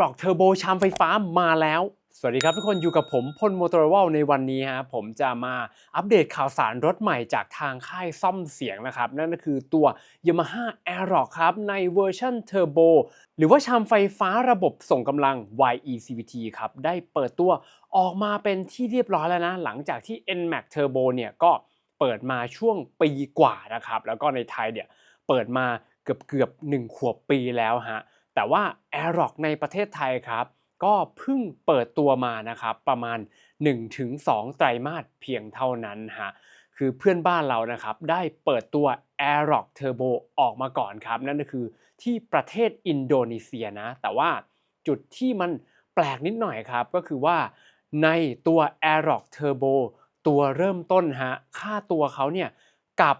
r o c Turbo ชามไฟฟ้ามาแล้ว สวัสดีครับทุกคนอยู่กับผมพลโมโตอร์วลในวันนี้ฮะผมจะมาอัปเดตข่าวสารรถใหม่จากทางค่ายซ่อมเสียงนะครับ นั่นก็คือตัว Yamaha Aerox ครับ ในเวอร์ชัน Turbo หรือว่าชามไฟฟ้าระบบส่งกำลัง YECVT ครับ ได้เปิดตัวออกมาเป็นที่เรียบร้อยแล้วนะ หลังจากที่ NMAX Turbo เนี่ยก็เปิดมาช่วงปีกว่านะครับ แล้วก็ในไทยเนี่ยเปิดมาเกือบเกือบ1ขวบปีแล้วฮะ แต่ว่า Aerox ในประเทศไทยครับ ก็เพิ่งเปิดตัวมานะครับ ประมาณ 1-2 ไตรมาสเพียงเท่านั้นฮะคือเพื่อนบ้านเรานะครับ ได้เปิดตัว Aerox Turbo ออกมาก่อนครับ นั่นก็คือที่ประเทศอินโดนีเซียนะ แต่ว่าจุดที่มันแปลกนิดหน่อยครับ ก็คือว่าในตัว Aerox Turbo ตัวเริ่มต้นฮะค่าตัวเขาเนี่ยกับ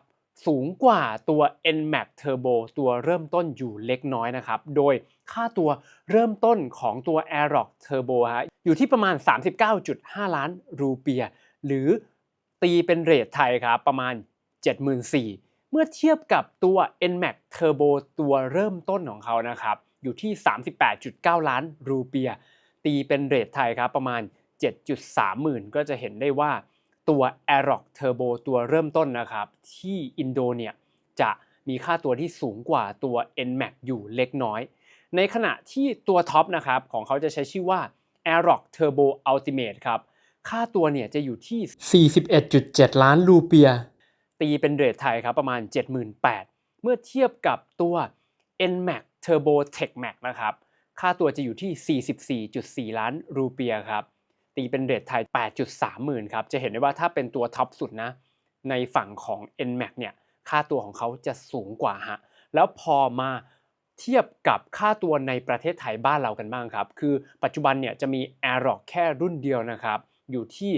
สูงกว่าตัว NMAX Turbo ตัวเริ่มต้นอยู่เล็กน้อยนะครับ โดยค่าตัวเริ่มต้นของตัว Aerox Turbo ฮะอยู่ที่ประมาณ 39.5 ล้านรูเปีย หรือตีเป็นเรทไทยครับประมาณ 74,000 เมื่อเทียบกับตัว NMAX Turbo ตัวเริ่มต้นของเขานะครับ อยู่ที่ 38.9 ล้านรูเปีย ตีเป็นเรทไทยครับประมาณ 7.3 หมื่นก็จะเห็นได้ว่า ตัว Aerox Turbo ตัวเริ่มต้นนะครับ ที่อินโดเนี่ยจะมีค่าตัวที่สูงกว่าตัว NMAX อยู่เล็กน้อย ในขณะที่ตัวท็อปนะครับของเขาจะใช้ชื่อว่า Aerox Turbo Ultimate ครับ ค่าตัวเนี่ยจะอยู่ที่ 41.7 ล้านรูเปีย ตีเป็นเรทไทยครับประมาณ 78,000 เมื่อเทียบกับตัว NMAX Turbo Tech Max นะครับ ค่าตัวจะอยู่ที่ 44.4 ล้านรูเปียครับ ตีเป็นเรทไทย 8.3 หมื่นครับ จะเห็นได้ว่าถ้าเป็นตัวท็อปสุดนะ ในฝั่งของ NMAX เนี่ย ค่าตัวของเขาจะสูงกว่าฮะ แล้วพอมาเทียบกับค่าตัวในประเทศไทยบ้านเรากันบ้างครับ คือปัจจุบันเนี่ยจะมี Aerox แค่รุ่นเดียวนะครับ อยู่ที่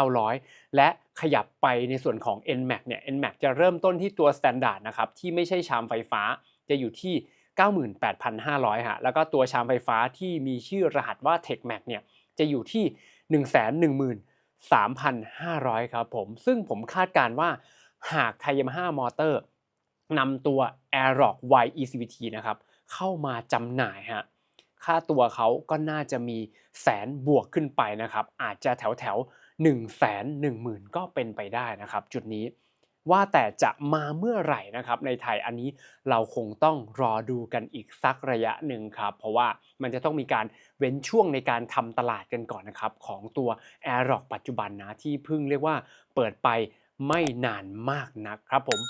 85,900 และขยับไปในส่วนของ NMAX เนี่ย NMAX จะเริ่มต้นที่ตัว Standard นะครับ ที่ไม่ใช่ชามไฟฟ้า จะอยู่ที่ 98,500 ฮะ แล้วก็ตัวชามไฟฟ้าที่มีชื่อรหัสว่า TechMax เนี่ย จะอยู่ที่ 113,500 ครับผม ซึ่งผมคาดการณ์ว่าหากไทย Yamaha Motor นำตัว Aerox YECVT นะครับ เข้ามาจำหน่ายฮะ ค่าตัวเขาก็น่าจะมีแสนบวกขึ้นไปนะครับ อาจจะแถวแถว1 1 0 0 0 0 ก็เป็นไปได้นะครับ จุดนี้ ว่าแต่จะมาเมื่อไหร่นะครับในไทยอันนี้เราคงต้องรอดูกันอีกสักระยะหนึ่งครับ เพราะว่ามันจะต้องมีการเว้นช่วงในการทำตลาดกันก่อนนะครับของตัว Aerox ปัจจุบันนะที่เพิ่งเรียกว่าเปิดไปไม่นานมากนักครับผม